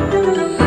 Nadjeżdża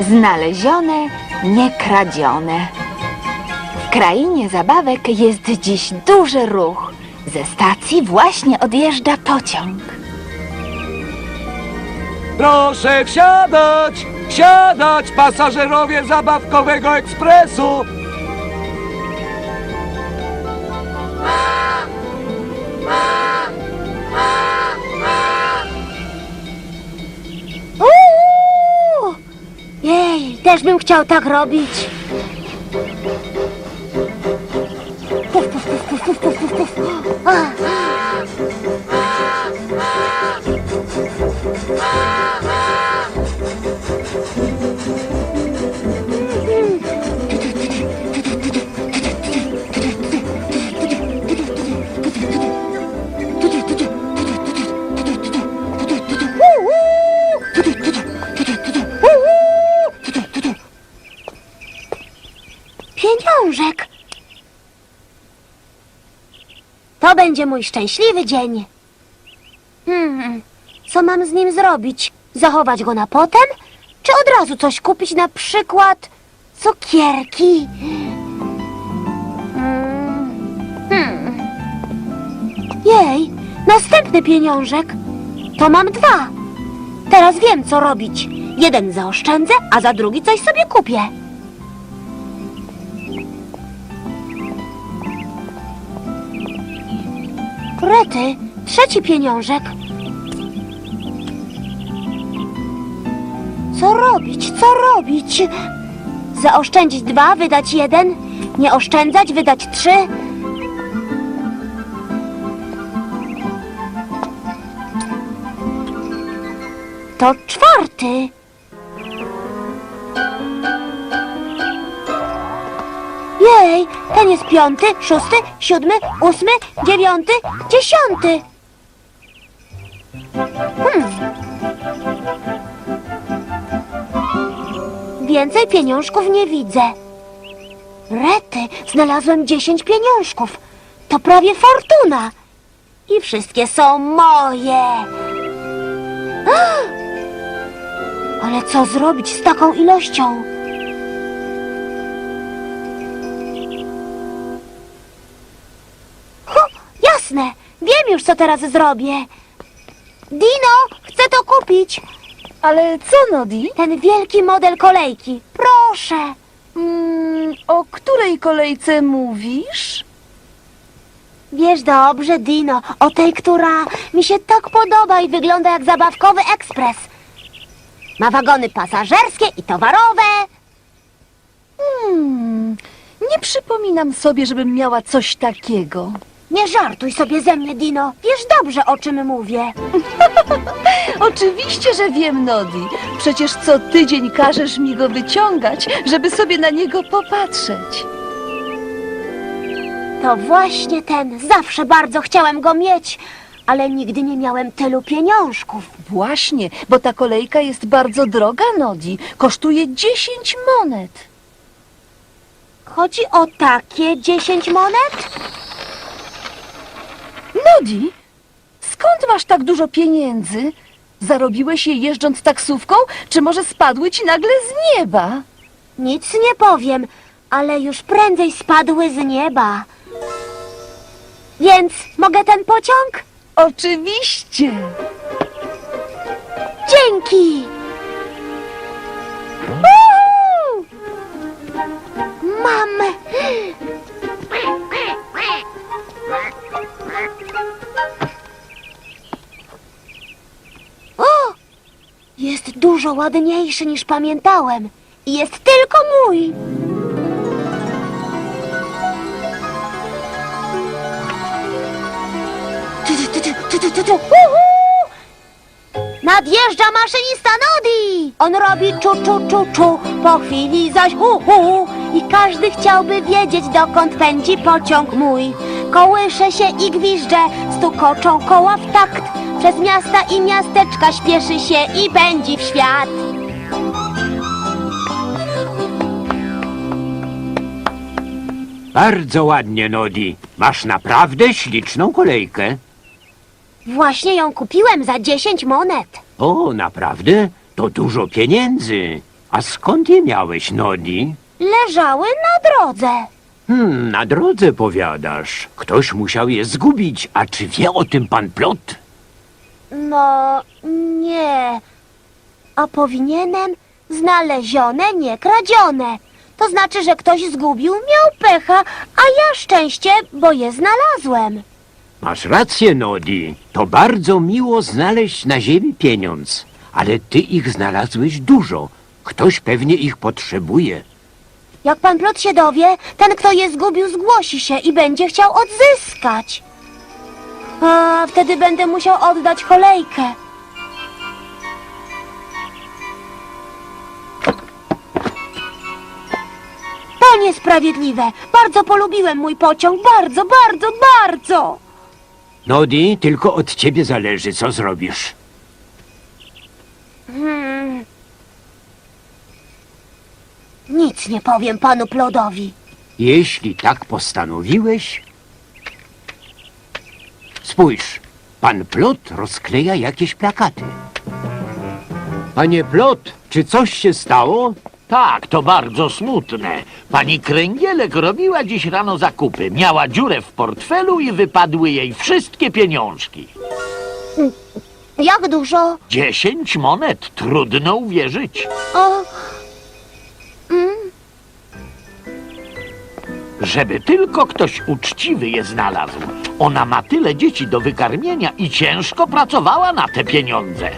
Znalezione, nie kradzione. W krainie zabawek jest dziś duży ruch. Ze stacji właśnie odjeżdża pociąg. Proszę wsiadać! Wsiadać, pasażerowie zabawkowego ekspresu! Też bym chciał tak robić. Puf, puf, puf, puf, puf, puf, puf. To będzie mój szczęśliwy dzień. Hmm, co mam z nim zrobić? Zachować go na potem? Czy od razu coś kupić, na przykład cukierki? Hmm. Hmm. Jej, następny pieniążek. To mam dwa. Teraz wiem, co robić. Jeden zaoszczędzę, a za drugi coś sobie kupię. Rety, trzeci pieniążek. Co robić, co robić? Zaoszczędzić dwa, wydać jeden? Nie oszczędzać, wydać trzy? To czwarty. Jej, ten jest piąty, szósty, siódmy, ósmy, dziewiąty, dziesiąty. Hmm. Więcej pieniążków nie widzę. Rety, znalazłem dziesięć pieniążków. To prawie fortuna. I wszystkie są moje. Ale co zrobić z taką ilością? Jasne! Wiem już, co teraz zrobię. Dino, chcę to kupić. Ale co, Nodi? Ten wielki model kolejki. Proszę. Mm, o której kolejce mówisz? Wiesz dobrze, Dino, o tej, która mi się tak podoba i wygląda jak zabawkowy ekspres. Ma wagony pasażerskie i towarowe. Hmm, nie przypominam sobie, żebym miała coś takiego. Nie żartuj sobie ze mnie, Dino. Wiesz dobrze, o czym mówię. Oczywiście, że wiem, Nodi. Przecież co tydzień każesz mi go wyciągać, żeby sobie na niego popatrzeć. To właśnie ten. Zawsze bardzo chciałem go mieć, ale nigdy nie miałem tylu pieniążków. Właśnie, bo ta kolejka jest bardzo droga, Nodi. Kosztuje 10 monet. Chodzi o takie dziesięć monet? Nodi, skąd masz tak dużo pieniędzy? Zarobiłeś je jeżdżąc taksówką, czy może spadły ci nagle z nieba? Nic nie powiem, ale już prędzej spadły z nieba. Więc mogę ten pociąg? Oczywiście. Dzięki! Dużo ładniejszy niż pamiętałem. Jest tylko mój. Nadjeżdża maszynista Nodi! On robi czu, czu, czu, czu, po chwili zaś hu, hu. I każdy chciałby wiedzieć, dokąd pędzi pociąg mój. Kołysze się i gwiżdże, stukoczą koła w takt. Przez miasta i miasteczka śpieszy się i pędzi w świat. Bardzo ładnie, Nodi. Masz naprawdę śliczną kolejkę. Właśnie ją kupiłem za 10 monet. O, naprawdę? To dużo pieniędzy. A skąd je miałeś, Nodi? Leżały na drodze. Hmm, na drodze powiadasz. Ktoś musiał je zgubić. A czy wie o tym pan Plot? No, nie. A powinienem znalezione, nie kradzione. To znaczy, że ktoś zgubił, miał pecha, a ja szczęście, bo je znalazłem. Masz rację, Nodi. To bardzo miło znaleźć na ziemi pieniądz. Ale ty ich znalazłeś dużo. Ktoś pewnie ich potrzebuje. Jak pan plot się dowie, ten, kto je zgubił, zgłosi się i będzie chciał odzyskać. A wtedy będę musiał oddać kolejkę. To niesprawiedliwe. Bardzo polubiłem mój pociąg. Bardzo, bardzo, bardzo. Nodi, tylko od ciebie zależy, co zrobisz. Nic nie powiem panu Plodowi. Jeśli tak postanowiłeś. Spójrz, pan Plot rozkleja jakieś plakaty. Panie Plot, czy coś się stało? Tak, to bardzo smutne. Pani Kręgielek robiła dziś rano zakupy. Miała dziurę w portfelu i wypadły jej wszystkie pieniążki. Jak dużo? Dziesięć monet, trudno uwierzyć. O, Żeby tylko ktoś uczciwy je znalazł. Ona ma tyle dzieci do wykarmienia i ciężko pracowała na te pieniądze.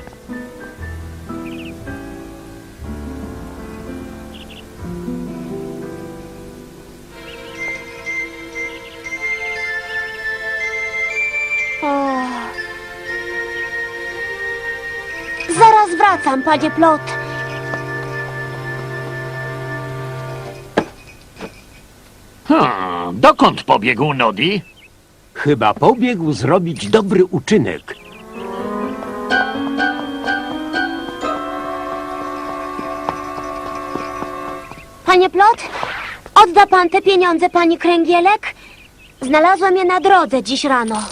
Zaraz wracam, panie Plot. Dokąd pobiegł Nodi? Chyba pobiegł zrobić dobry uczynek. Panie Plot, odda pan te pieniądze pani Kręgielek? Znalazłam je na drodze dziś rano.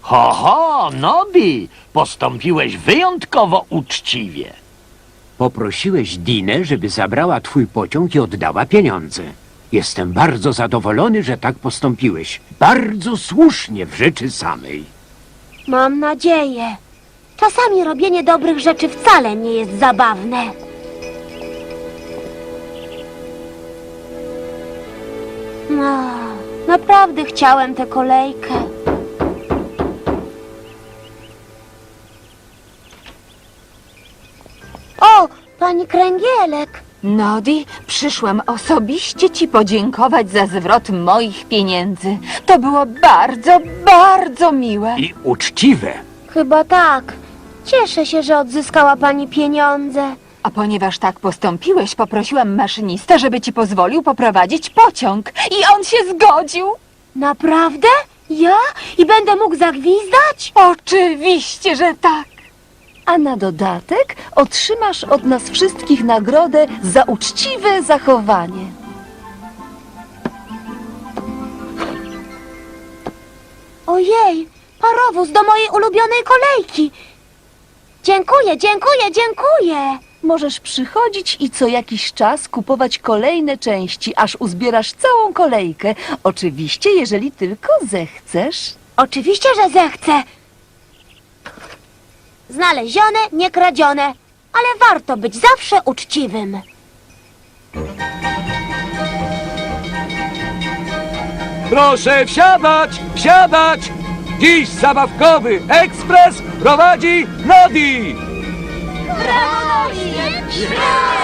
Ho, ho, Nodi, postąpiłeś wyjątkowo uczciwie. Poprosiłeś Dinę, żeby zabrała twój pociąg i oddała pieniądze. Jestem bardzo zadowolony, że tak postąpiłeś. Bardzo słusznie w rzeczy samej. Mam nadzieję. Czasami robienie dobrych rzeczy wcale nie jest zabawne. No, naprawdę chciałem tę kolejkę. Pani Kręgielek. Nodi, przyszłam osobiście ci podziękować za zwrot moich pieniędzy. To było bardzo, bardzo miłe. I uczciwe. Chyba tak. Cieszę się, że odzyskała pani pieniądze. A ponieważ tak postąpiłeś, poprosiłam maszynistę, żeby ci pozwolił poprowadzić pociąg. I on się zgodził. Naprawdę? Ja? I będę mógł zagwizdać? Oczywiście, że tak. A na dodatek otrzymasz od nas wszystkich nagrodę za uczciwe zachowanie. Ojej, parowóz do mojej ulubionej kolejki. Dziękuję, dziękuję, dziękuję. Możesz przychodzić i co jakiś czas kupować kolejne części, aż uzbierasz całą kolejkę. Oczywiście, jeżeli tylko zechcesz. Oczywiście, że zechcę. Znalezione, nie kradzione, ale warto być zawsze uczciwym. Proszę wsiadać, wsiadać! Dziś zabawkowy ekspres prowadzi Nodi! Świetnie!